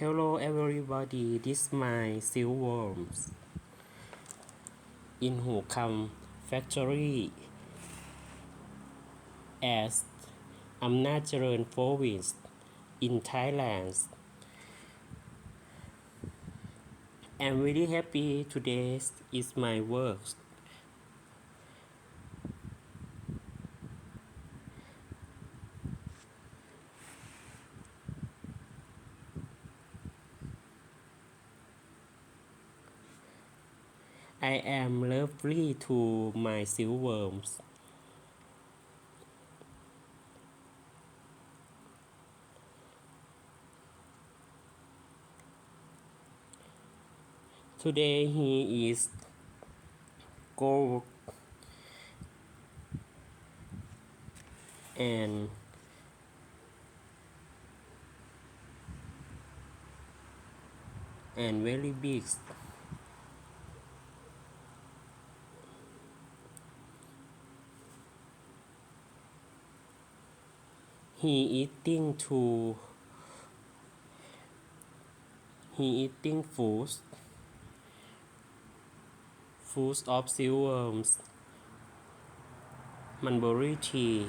Hello everybody, this is my silkworms in Hukam factory as Amnacharan province in Thailand. I'm really happy today is my work. I am lovely to my silkworms. Today he is gold and and very big. He eating to he eating foods foods of silkworms mulberry tea